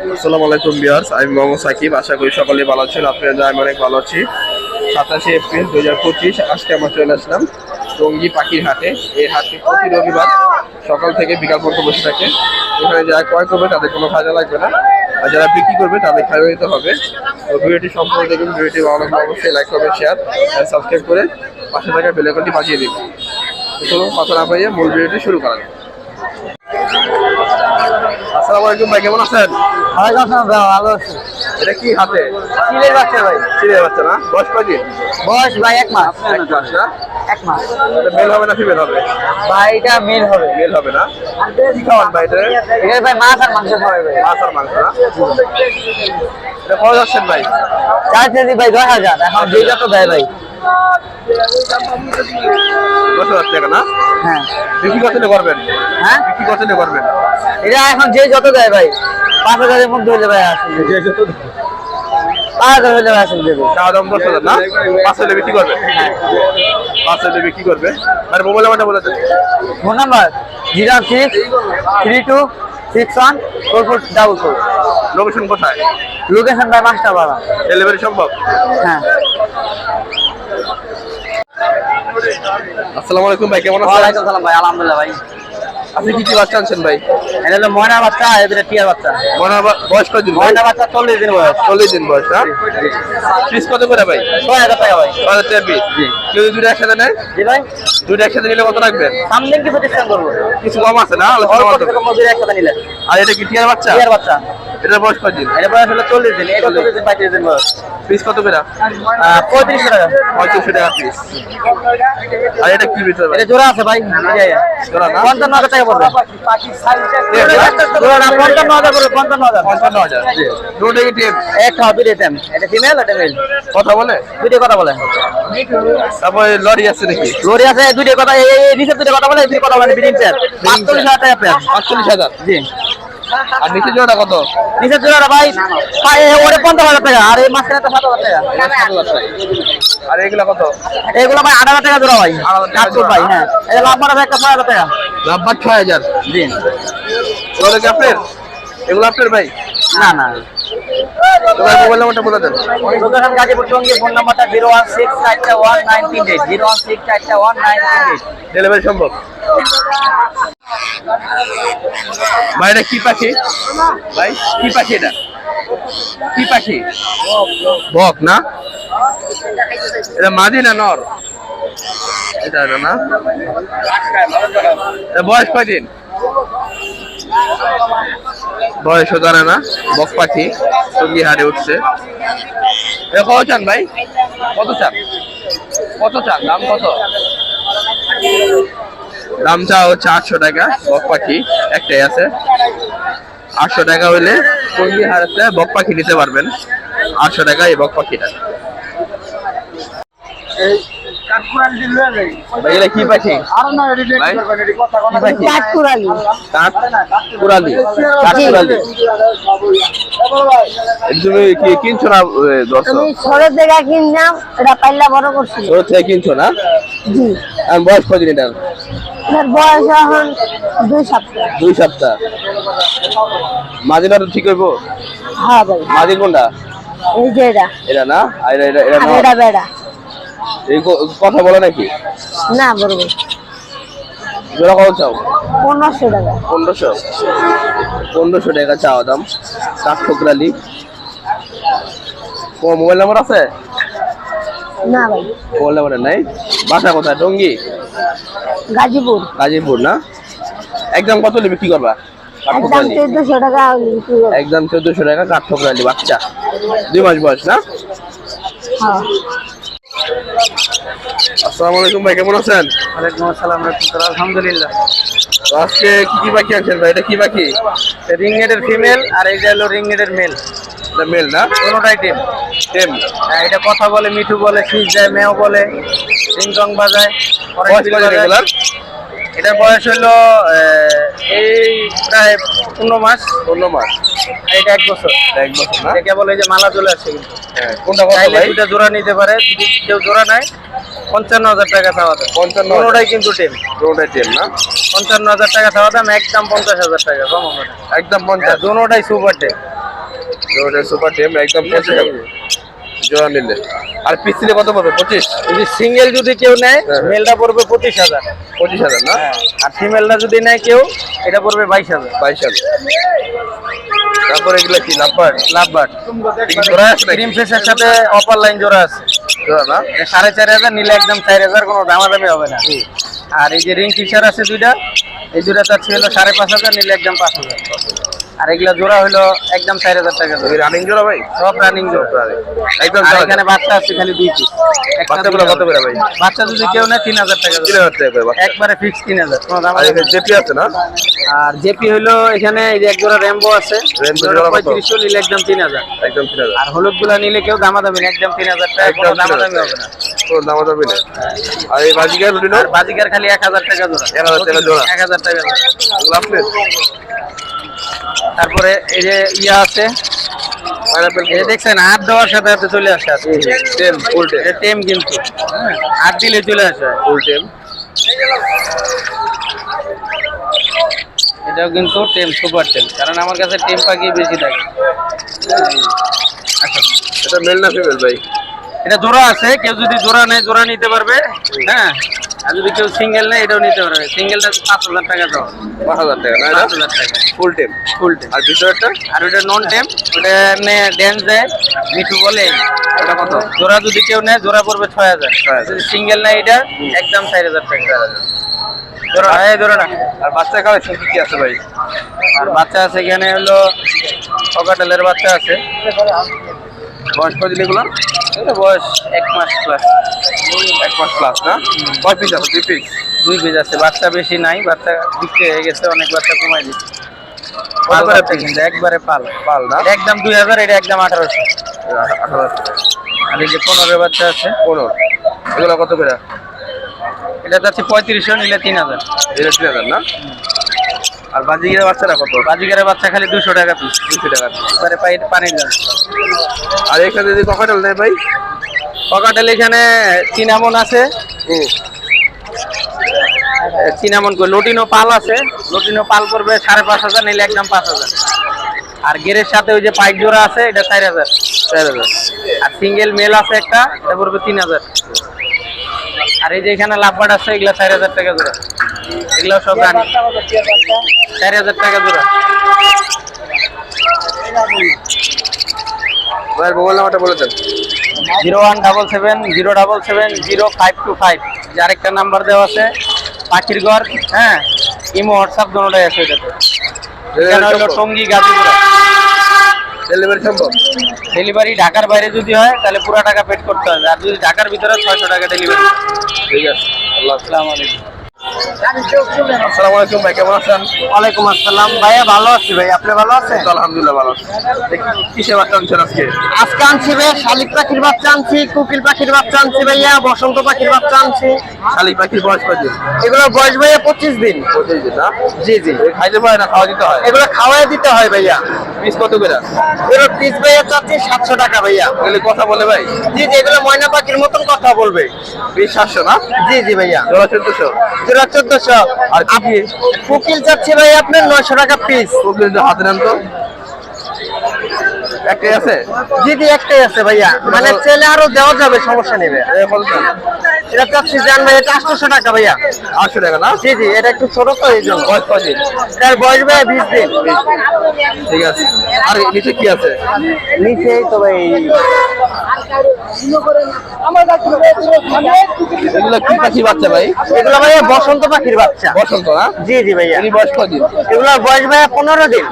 আসসালামু আলাইকুম বিয়ার্স আমি মোহাম্মদ সাকিব। আশা করি সকলেই ভালো আছেন। আপনারা আমি অনেক ভালো আছি। সাতাশে এপ্রিল দু হাজার পঁচিশ, আজকে আমরা চলে আসলাম টঙ্গি পাখির হাটে। এই হাটটি প্রতি রবিবার সকাল থেকে বিকাল পর্যন্ত বসে থাকে। এখানে যারা ক্রয় করবে, তাদের কোনো ভাজা লাগবে না। আর যারা বিক্রি করবে, তাদের খাওয়া দিতে হবে। তো ভিডিওটি সম্পূর্ণ দেখুন। ভিডিওটি ভালো লাগলে অবশ্যই লাইক করবেন শেয়ার আর সাবস্ক্রাইব করে পাশে থাকা বেলাকনটি বাজিয়ে দিবেন তো কথা না পাইয়ে মূল ভিডিওটি শুরু করা আলাইকুম ভাই কেমন আছেন? ওয়ালাইকুম আসসালাম ভাই, ভালো আছি। এটা কি হাতে? চিলের বাচ্চা ভাই। চিড়ে বাচ্চা না? দশ কয়দিন বয়স ভাই এক মাস। এক মাস না এক মাস। এটা মেল হবে না ফিমেল হবে? ভাই এটা মেল হবে। মেল হবে না? কি খাওয়ান ভাই এটা? এটা ভাই মাছ আর মাংস খাবে ভাই। মাছ আর মাংস না? এটা কত যাচ্ছেন ভাই? চার কেজি ভাই দশ হাজার এখন দুই যত দেয় ভাই। দশ হাজার টাকা না? হ্যাঁ। বিক্রি কত করবেন? হ্যাঁ? বিক্রি কত করবেন? এটা এখন যে যত দেয় ভাই পাঁচ হাজারের মধ্যে হলে ভাই আসুন। পাঁচ হাজার হলে ভাই আসুন দেবে। চাওয়া দাম দশ হাজার না? পাঁচ হলে বিক্রি করবে? পাঁচ হলে বিক্রি করবে? আর মোবাইল নাম্বারটা বলে দেন। Phone number zero six three two six one four four double four. Location কোথায়? লোকেশন ভাই মাস্টার বাড়া ডেলিভারি সম্ভব? হ্যাঁ। আসসালামু আলাইকুম ভাই কেমন আছেন? ওয়ালাইকুম সালাম ভাই আলহামদুলিল্লাহ ভাই। আপনি কি কি বাচ্চা আনছেন ভাই? এটা হলো ময়না বাচ্চা এটা টিয়ার বাচ্চা। ময়না বয়স কত দিন ময়না বাচ্চা চল্লিশ দিন বয়স। চল্লিশ দিন বয়স হ্যাঁ? পিস কত করে ভাই? ছয় হাজার টাকা ভাই। ছয় হাজার টাকা পিস কেউ দুটো একসাথে নেয়? জি ভাই। দুটো একসাথে নিলে কত রাখবেন সামনে কিছু ডিসকাউন্ট করব? কিছু কম আছে না? অল্প একসাথে নিলে। আর এটা কি টিয়ার বাচ্চা? টিয়ার বাচ্চা। এটার বয়স কত দিন? এটা বয়স হলো চল্লিশ দিন। এটা চল্লিশ দিন পঁয়ত্রিশ দিন বয়স। পিস কত করে? পঁয়ত্রিশশো টাকা। পঁয়ত্রিশশো টাকা পিস আর এটা কি ভাই এটা জোড়া আছে ভাই জোড়া না? পঞ্চান্ন হাজার টাকা পড়বে। জোড়াটা পঞ্চান্ন হাজার পড়বে পঞ্চান্ন হাজার। পঞ্চান্ন হাজার। দুটো কি টিপ একটা হবে টেম এটা ফিমেল এটা মেল কথা বলে? দুইটা কথা বলে। তারপরে লরি আছে নাকি? লরি আছে দুইটা কথা এই নিচে দুইটা কথা বলে দুইটা কথা বলে বিডিং পেয়ার পাঁচচল্লিশ হাজার টাকা পেয়ার আটচল্লিশ হাজার। জি। আর নিচে জোড়াটা কত? নিচের জোড়াটা ভাই ভাই, ওরে পঞ্চাশ হাজার টাকা আর এই মাঝখানে সাত হাজার টাকা। আর এগুলা কত? এগুলো ভাই আট হাজার টাকা জোড়া ভাই জোড়া। ভাই হ্যাঁ। একটা ছয় হাজার টাকা। লাভবার ছয় হাজার? জি। এগুলো কি আপনার? এগুলো আপনার ভাই? না না। তোমার মোবাইল নাম্বারটা বলে দেন। লোকেশন গাজীপুর টঙ্গী ফোন নাম্বারটা জিরো ওয়ান সিক্স চারটা ওয়ান নাইন তিন এইট জিরো ওয়ান সিক্স চারটা ওয়ান নাইন তিন এইট। ডেলিভারি সম্ভব? ভাই কি পাখি? ভাই, কি পাখি এটা? কি পাখি? বক, না? এটা মাদি না নর? এটা না বয়স কয়দিন? বয়সও জানে না, বক পাখি সঙ্গী হারে উঠছে। এটা কত চান ভাই? কত চান? কত চান? দাম কত? দামটা হচ্ছে আটশো টাকা বক পাখি একটাই আছে। আটশো টাকা হইলে সঙ্গী হারাতে বক পাখি নিতে পারবেন। আটশো টাকা এই বক পাখিটা। কি পাখি। এটা তুমি কি কিনছো না দর্শক আমি শরৎ দেখা কিনলাম এটা বড় থেকে কিনছো না? জি। বয়স কদিন এটার বয়স এখন দুই সপ্তাহ। দুই সপ্তাহ। মাঝিটা ঠিক হইব? হ্যাঁ ভাই। মাঝি কোনটা? এই যে এটা এটা না? আর এটা এটা- নর। এটা বেড়া। এই কথা বলে নাকি? না বলব জোড়া কত চাও? পনেরোশো টাকা। পনেরোশো? পনেরোশো টাকা চাওয়া দাম। কাঠ ঠোকরালি? তোমার মোবাইল নাম্বার আছে? না ভাই। মোবাইল নাম্বার নাই? বাসা কোথায়? টঙ্গি? গাজীপুর। গাজীপুর না? একদম কত নেবে? কি করবা? একদম ঠোকরালি চোদ্দশো টাকা বিক্রি করব। একদম চোদ্দশো টাকা কাঠ ঠোকরালি বাচ্চা। দুই মাস বয়স না? হ্যাঁ। আসসালামু আলাইকুম ভাই কেমন আছেন? ওয়ালাইকুম আসসালাম রহমতুল্লাহ আলহামদুলিল্লাহ। তো আজকে কি কি বাকি আনছেন ভাই? এটা কি বাকি রিং নেটের ফিমেল আর এইটা হলো রিং নেটের মেল এটা মেল না? কোনোটাই টিম। টেম। হ্যাঁ, এটা কথা বলে মিঠু বলে শীষ যায় মেও বলে রিংটং বাজায় এটার বয়স হলো এই প্রায় পনেরো মাস। পনেরো মাস। এটা এক বছর। এক বছর না? কেবল এই যে মালা চলে আসছে কিন্তু। হ্যাঁ কোনটা চাইলে ভাই? দুটা জোড়া নিতে পারে যদি কেউ জোড়া নেয় পঞ্চান্ন হাজার টাকা চাওয়া দাম। পঞ্চান্ন। কোনোটাই কিন্তু টিম। দুটোটাই টেম না? পঞ্চান্ন হাজার টাকা চাওয়া দাম একদম পঞ্চাশ হাজার টাকা কম হবে একদম পঞ্চাশ। দুটাই সুপার টেম। সুপার টেম একদম পঁচিশ টাকা জোড়া নিলে। আর পিস নিলে কত পড়বে? পঁচিশ? যদি সিঙ্গেল যদি কেউ নেয় হ্যাঁ। মেলটা পড়বে পঁচিশ হাজার। পঁচিশ হাজার না? আর ফিমেলটা যদি নেয় কেউ এটা পড়বে বাইশ হাজার। বাইশ হাজার। তারপরে এগুলো কি লাভবার লাভবার্ড। জোড়া আছে ক্রিম ফেসের সাথে অপার লাইন জোড়া আছে। জোড়া না? সাড়ে চার হাজার নিলে একদম চার হাজার কোনো দামাদামি হবে না। আর এই যে রিং ফিচার আছে দুইটা এই দুইটা তার ছিল সাড়ে পাঁচ হাজার নিলে একদম পাঁচ হাজার। আর এগুলা জোড়া হলো একদম চার হাজার টাকা। রানিং জোড়া ভাই? সব রানিং জোড়া। একদম এখানে বাচ্চা আছে খালি দুই পিস বাচ্চাগুলো কত করে ভাই? বাচ্চা যদি কেউ নেয় তিন হাজার টাকা তিন হাজার টাকা করে একবারে ফিক্স তিন হাজার। আর জেপি আছে? না? আর জেপি হলো এখানে এই যে এক জোড়া র্যাম্বো আছে। পঁয়ত্রিশশো নিলে একদম তিন হাজার। একদম তিন হাজার। আর হলুদগুলা নিলে কেউ দামাদামি না একদম তিন হাজার টাকা দামাদামি হবে না। কোনো দাম নেই আর এই বাজিকার আর বাজিকার খালি এক হাজার টাকা জোড়া। এক হাজার টাকা জোড়া। এক হাজার টাকা জোড়া। আপনার? তারপরে এই যে ইয়া আছে দেখছেন হাত দেওয়ার সাথে সাথে চলে আসে টেম ফুল টেম। টেম কিন্তু। হ্যাঁ, হাত দিলে চলে আসে। ফুল টেম। এটাও কিন্তু টেম সুপার টেম। কারণ আমার কাছে টেম পাখি বেশি থাকে। আচ্ছা। এটা মেল না ফিমেল ভাই? এটা জোড়া আছে কেউ যদি জোড়া নেয় জোড়া নিতে পারবে হ্যাঁ? আর যদি কেউ সিঙ্গেল নেয় এটাও নিতে পারবে। সিঙ্গেলটা পাঁচ হাজার টাকা দাও। পাঁচ হাজার টাকা না? পাঁচ হাজার টাকা। ফুল টেম ফুল টেম আর ভিতরেরটা আর ওটা নন টেম ওটা এমনি ড্যান্স দেয় মিঠু বলে। ওটা কত? জোড়া যদি কেউ নেয় জোড়া পড়বে ছয় হাজার। 6,000 যদি সিঙ্গেল নেয় এটা একদম চার হাজার টাকা। জোড়া এই জোড়াটা আর বাচ্চা কালেকশন কি কি আছে ভাই? আর বাচ্চা আছে এখানে হলো অকাটেলের বাচ্চা আছে। বয়স এগুলো? এটা বয়স এক মাস প্লাস এক মাস প্লাস না? কয় পিস আছে? দুই পিস দুই পিস আছে। বাচ্চা বেশি নাই বাচ্চা বিক্রি হয়ে গেছে অনেক বাচ্চা কমাই দিচ্ছে। কিন্তু একবারে পাল। পাল না? একদম দুই হাজার এটা একদম আঠারোশো। আঠারো আর এই যে পনেরো বাচ্চা আছে। পনেরো। এগুলো কত করে? এটা যাচ্ছে পঁয়ত্রিশশো নিলে তিন হাজার। এটা তিন হাজার না? আর বাজিগিরা বাচ্চারা কত? বাজিকারের বাচ্চা খালি দুশো টাকা পিস দুশো টাকা এবারে পাই পানির দাম। আর এখানে যদি ককাটেল নেই ভাই? পকাটেল এখানে চিনামন আছে। হুম। চিনামন কই? লটিনো পাল আছে। লটিনো পাল করবে সাড়ে পাঁচ হাজার নিলে একদম পাঁচ হাজার। আর গেরের সাথে ওই যে পাইক জোড়া আছে এটা চার হাজার। চার হাজার। আর সিঙ্গেল মেল আছে একটা এটা পড়বে তিন হাজার। আর এই যে এখানে লাভবাট আছে এগুলা চার হাজার টাকা জোড়া। এগুলো সব রানি। চার হাজার টাকা জোড়া। ভাইয়ের মোবাইল নাম্বারটা বলে দেন। Zero one double seven zero double seven zero five two five. যে আরেকটা নাম্বার দেওয়া আছে পাখির ঘর হ্যাঁ? ইমো হোয়াটসঅ্যাপ দুটোটাই আছে এটাতে। টঙ্গি গাজীপুরা ডেলিভারি সম্ভব? ডেলিভারি ঢাকার বাইরে যদি হয় তাহলে পুরো টাকা পেড করতে হবে। আর যদি ঢাকার ভিতরে ছয়শো টাকা ডেলিভারি ঠিক আছে। আল্লাহ আসসালামু আলাইকুম। আসসালামু আলাইকুম ভাই কেমন আছেন? ওয়ালাইকুম আসসালাম। ভাইয়া ভালো আছি ভাই আপনি ভালো আছেন? আলহামদুলিল্লাহ ভালো আছি। দেখি বাচ্চা আনছেন আজকে? আজকে আনছি ভাই শালিক পাখির বাচ্চা আনছি কুকিল পাখির বাচ্চা আনছি ভাইয়া বসন্ত পাখির বাচ্চা আনছি। শালিক পাখির বয়স কত এগুলো বয়স ভাইয়া পঁচিশ দিন। পঁচিশ দিন না? জি জি। খাইতে পারে না খাওয়া দিতে হয়? এগুলো খাওয়াই দিতে হয় ভাইয়া। পিস কত করে? এগুলো পিস ভাইয়া চাচ্ছি সাতশো টাকা ভাইয়া। এগুলি কথা বলে ভাই? জি জি এগুলো ময়না পাখির মতন কথা বলবে। বিশ সাতশো না? জি জি ভাইয়া। জোড়া চোদ্দশো? জোড়া চোদ্দশো। আর কি কুকিল চাচ্ছি ভাই আপনার নয়শো টাকা পিস কোকিল হাতে নেন তো। একটাই আছে? জি জি একটাই আছে ভাইয়া। মানে ছেলে আরও দেওয়া যাবে সমস্যা নেবে এটা চাচ্ছি জান ভাই এটা আটশোশো টাকা ভাইয়া। আটশো টাকা না? জি জি এটা একটু ছোট তো এই জন্য। বয়স কত দিন? এটার বয়স ভাইয়া বিশ দিন। ঠিক আছে। আর নিচে কি আছে? নিচে তো ভাই এগুলো কি বাচ্চা ভাই? এগুলো ভাইয়া বসন্ত পাখির বাচ্চা। বসন্ত না? জি জি ভাইয়া। বয়স এগুলোর ভাইয়া পনেরো দিন।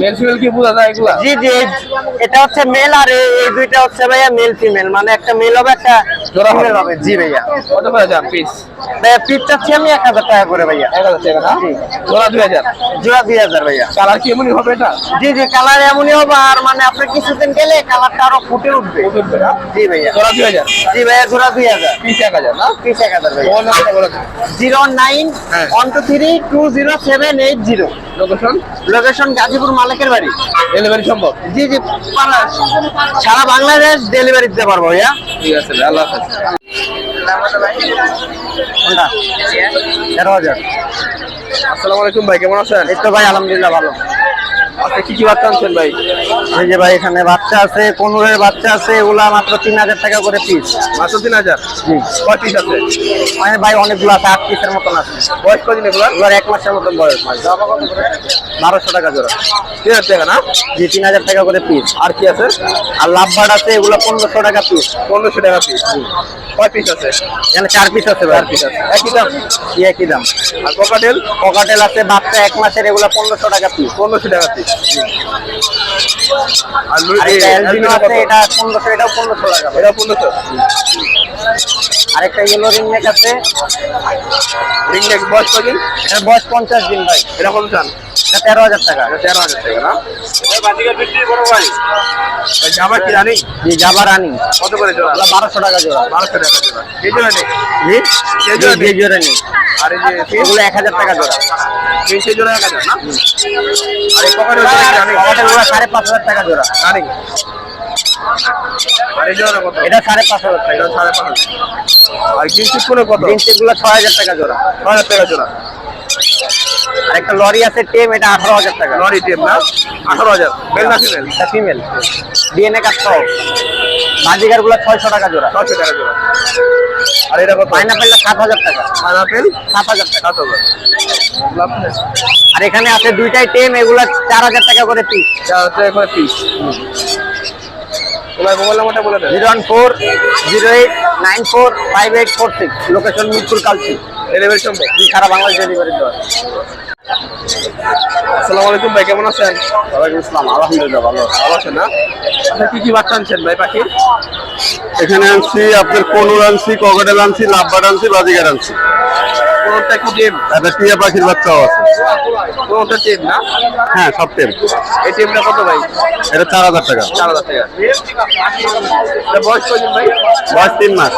মেল ফিমেল কি বোঝা যায় এগুলা? জি জি এটা হচ্ছে মেল আর এই দুইটা হচ্ছে ভাইয়া মেল ফিমেল মানে একটা মেল হবে একটা জোড়া হবে। হবে জি ভাইয়া। কত করে যান পিস ভাইয়া পিস চাচ্ছি আমি এক হাজার টাকা করে ভাইয়া। এক হাজার টাকা জোড়া দুই হাজার? জোড়া দুই হাজার ভাইয়া। কালার কি এমনই হবে এটা? জি জি কালার এমনই হবে আর মানে আপনি কিছুদিন গেলে কালারটা আরও ফুটে উঠবে। উঠবে জি ভাইয়া। জোড়া দুই হাজার? জি ভাইয়া জোড়া দুই হাজার। পিস এক হাজার না? পিস এক হাজার ভাইয়া। মোবাইল নাম্বারটা বলে দেন zero nine. One two three two zero seven eight zero location location Gazipur মালিকের বাড়ি। ডেলিভারি সম্ভব? জি জি সারা বাংলাদেশ ডেলিভারি দিতে পারব ভাইয়া। ঠিক আছে আল্লাহ তেরো হাজার। আসসালামু আলাইকুম ভাই কেমন আছেন? এই তো ভাই আলহামদুলিল্লাহ ভালো। আচ্ছা কি কি বাচ্চা আনছেন ভাই? এই যে ভাই এখানে বাচ্চা আছে পনেরোর বাচ্চা আছে এগুলা মাত্র তিন হাজার টাকা করে পিস মাত্র তিন হাজার? জি। কয় পিস আছে? মানে ভাই অনেকগুলো আছে আট পিসের মতন আছে। বয়স কদিন এগুলো? এবার এক মাসের মতন বয়স ভাই। বারোশো টাকা জোড়া। তিন হাজার টাকা না? জি তিন হাজার টাকা করে পিস আর কি আছে? আর লাভবার্ড আছে এগুলো পনেরোশো টাকা পিস পনেরোশো টাকা পিস কয় পিস আছে? এখানে চার পিস আছে চার পিস আছে। একই দাম? একই দাম। আর কোকাটেল পকাটেল আছে বাচ্চা এক মাসের এগুলো পনেরোশো টাকা পিস পনেরোশো টাকা পিস আর লুই- আর এটা অ্যালবিনো অ্যালবিনো আছে কত? এটা পনেরোশো এটাও পনেরোশো টাকা। এটা পনেরোশো? আর একটা ইয়েলো রিং নেক আছে। রিং নেক বয়স কদিন এটার বয়স পঞ্চাশ দিন ভাই। এটা কত চান? তেরো হাজার টাকা। তেরো হাজার টাকা না? জামা কি রানি? জি জাবা রানিং। কত করে জোড়া? বারোশো টাকা জোড়া। বারোশো টাকা জোড়া। এই জোড়া নেই? জি? যে জোড়া যে জোড়া নেই। আর এই যে এগুলো এক হাজার টাকা জোড়া। তিনশো জোড়া এক হাজার না? আর এই কোকাটেল জোড়া কি রানি? পকাটেলগুলো সাড়ে পাঁচ হাজার টাকা জোড়া। রানি? এটা সাড়ে পাঁচ হাজার টাকা। সাড়ে পাঁচ হাজার। আর কিনছিট কোনো কত? জিন্সেগুলো ছয় হাজার টাকা জোড়া। ছয় হাজার টাকা জোড়া। একটা লরি আছে টেম এটা আঠারো হাজার টাকা। লরি টেপ না? আঠারো হাজার। বেল না ফিমেল ফিমেল ডিএনএ কাজ সহ। বাজিগারগুলো ছয়শো টাকা জোড়া। ছশো টাকা জোড়া। আর এটা পাইনাপেলটা সাত হাজার টাকা। পাইনাপেল সাত হাজার টাকা। সাত হাজার। আর এখানে আছে দুইটাই টেম এগুলা চার হাজার টাকা করে পিস চার হাজার টাকা করে পিস তোমার মোবাইল নাম্বারটা বলে দেন zero one four zero eight nine four five eight four six. Location Mirpur Kalshi. Delivery সম্ভব? সারা বাংলাদেশ ডেলিভারি দেওয়া। আসসালামু আলাইকুম ভাই কেমন আছেন? ওয়ালাইকুম আসসালাম আলহামদুলিল্লাহ ভালো ভালো আছেন না? আপনি কি কি বাচ্চা আনছেন ভাই পাখি? এখানে আনছি আপনার কনুর আনছি ককটেল আনছি লাভবাট আনছি বাজিগার আনছি। কোনটা কি টেম একটা টিয়া পাখির বাচ্চাও আছে। কোনটা টেম না? হ্যাঁ সব টেম এই টেমটা কত ভাই? এটা চার হাজার টাকা। চার হাজার টাকা। এটা বয়স কদিন ভাই? বয়স তিন মাস।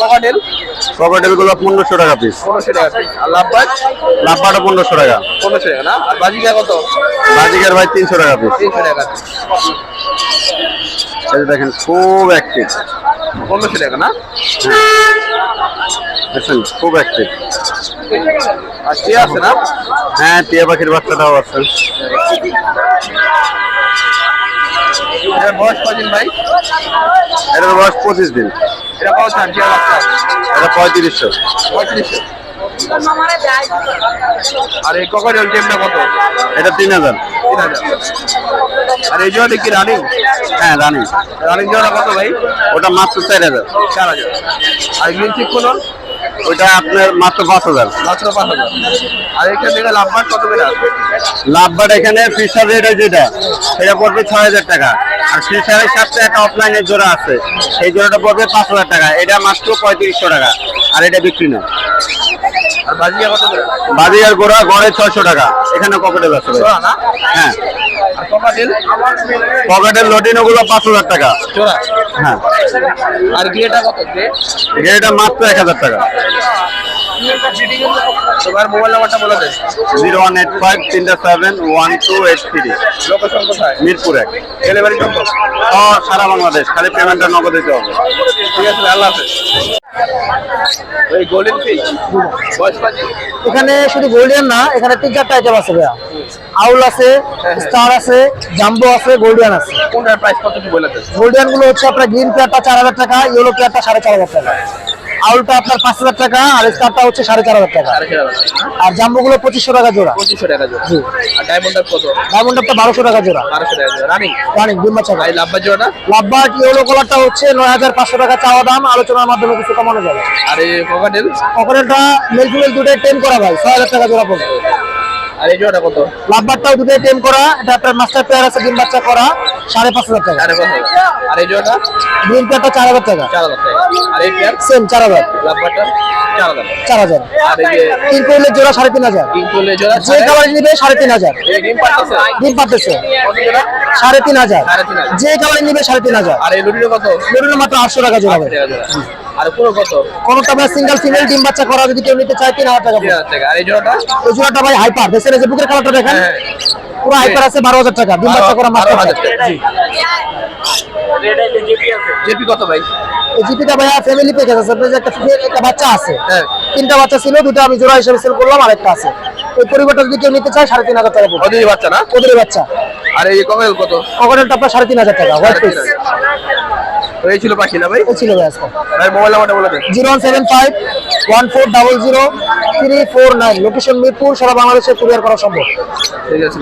ককাটেল ককটেলগুলো পনেরোশো টাকা পিস পনেরোশো টাকা। আর লাভবাজ লাভবাটও পনেরোশো টাকা। পনেরোশো টাকা না? আর বাজিকা কত? বাজিগার ভাই তিনশো টাকা পিস তিনশো টাকা। দেখেন খুব অ্যাক্টিভ পনেরোশো টাকা না? দেখছেন খুব অ্যাক্টিভ আর আছে না? হ্যাঁ টিয়া পাখির বাচ্চাটাও আছে এটার বয়স কদিন ভাই? এটার বয়স পঁচিশ দিন। এটা কত চান টিয়া বাচ্চা? এটা পঁয়ত্রিশশো। পঁয়ত্রিশশো। আর এই ককাটেল টেমটা কত? এটা তিন হাজার। তিন হাজার। আর এই জোড়াটা কি রানিং হ্যাঁ রানি রানিং জোড়া কত ভাই? ওটা মাত্র চার হাজার। চার হাজার। আর গ্রিন চিক কোন ওইটা আপনার মাত্র পাঁচ হাজার। মাত্র পাঁচ হাজার। আর এখান থেকে লাভবাট কত করে আসবে লাভবাট এখানে ফিশার রেট যেটা। সেটা পড়বে ছয় হাজার টাকা। আর ফিশারের সাথে একটা অফলাইনের জোড়া আছে। সেই জোড়াটা পড়বে পাঁচ হাজার টাকা। এটা মাত্র পঁয়ত্রিশশো টাকা। আর এটা বিক্রি না আর বাজিয়া কত আর গোড়া গড়ে ছয়শো টাকা। এখানে পকেটেল আছে। হ্যাঁ। পকেটের? লটিনো গুলো পাঁচ হাজার টাকা। হ্যাঁ। আর গ্রেটা কত? গ্রে মাত্র এক হাজার টাকা। তোমার মোবাইল নাম্বারটা বলে দেন জিরো ওয়ান এইট ফাইভ তিনটা seven one two eight three. Location কোথায়? মিরপুর এক। ডেলিভারি সম্ভব ও, সারা বাংলাদেশ। খালি পেমেন্টটা নগদ দিতে হবে। ঠিক আছে আল্লাহ হাফেজ। ওই গোল্ডেন ফিশ এখানে শুধু গোল্ডিয়ান না এখানে তিন চারটা আইটেম আছে ভাইয়া। আউল আছে স্টার আছে জাম্বো আছে গোল্ডিয়ান আছে। কোনটার প্রাইস কত কি বলে দেন? গোল্ডিয়ানগুলো হচ্ছে আপনার গ্রিন পেয়ারটা চার হাজার টাকা ইয়েলো পেয়ারটা সাড়ে চার হাজার টাকা। আউলটা আপনার পাঁচ হাজার টাকা আর স্টারটা হচ্ছে সাড়ে চার হাজার টাকা। আর জাম্বো গুলো পঁচিশশো টাকা জোড়া। পঁচিশশো টাকা জোড়া। জি। আর ডায়মন্ডার কত? ডায়মন্ড বারোশো টাকা জোড়া। বারোশো টাকা জোড়া। রানিং রানিং আর জোড়াটা? লাভবার্ড ইয়েলো কালারটা হচ্ছে? নয় হাজার পাঁচশো টাকা চাওয়া দাম। আলোচনার মাধ্যমে কিছু কমানো যাবে। আর এই ককাটেল মেল ফিমেল দুটোই টেম করা ভাই। ছয় হাজার টাকা জোড়া পড়বে। আর এই জোড়াটা কত? লাভবারটাও দুটোই টেম করা। এটা আপনার মাস্টার পেয়ার আছে ডিম বাচ্চা করা। সাড়ে পাঁচ হাজার টাকা। আর এই জোড়াটা? গ্রিন পেয়ারটা চার হাজার টাকা। চার হাজার টাকা। আর এই পেয়ার? সেম চার হাজার। লাভবারটা চার হাজার। চার হাজার। আর এই যে তিন কোয়েলের জোড়া সাড়ে তিন হাজার। কিংকুলের জোড়া যে কালার নিবে সাড়ে তিন হাজার। ডিম জোড়া? সাড়ে তিন হাজার। তিন যে কালার নিবে সাড়ে তিন হাজার। আর এই লুটিটা কত? লুটিনো মাত্র আটশো টাকা জোড়া জোড়া। আর পুরো কত? কোনোটা ভাই সিঙ্গেল ফিমেল ডিম বাচ্চা করা যদি কেউ নিতে চায় তিন হাজার টাকা তিন আর এই জোড়াটা? ওই জোড়াটা ভাই হাইপার দেখছেন যে বুকের কালারটা দেখেন? হ্যাঁ। পুরো হাইপার আছে বারো হাজার টাকা। বাচ্চা করা বারো হাজার টাকা জেপি কত ভাই? এই জিপিটা ভাইয়া ফ্যামিলি প্যাকেজ আছে। একটা একটা বাচ্চা আছে হ্যাঁ। তিনটা বাচ্চা ছিল দুটো আমি জোড়া হিসেবে সেল করলাম আর একটা আছে। এই পরিবারটা যদি কেউ নিতে চায় সাড়ে তিন হাজার টাকা ওদের বাচ্চা না? ওদের বাচ্চা। আর এই কমেল কত? আপনার সাড়ে তিন হাজার টাকা হোয়াইট সাড়ে তিন পিস এই ছিল পাখি না ভাই? এই ছিল ভাই আজকে। ভাই মোবাইল নাম্বারটা বলে দেন। Zero one seven five one four double zero three four nine. Location Mirpur সারা বাংলাদেশে কুরিয়ার করা সম্ভব। ঠিক আছে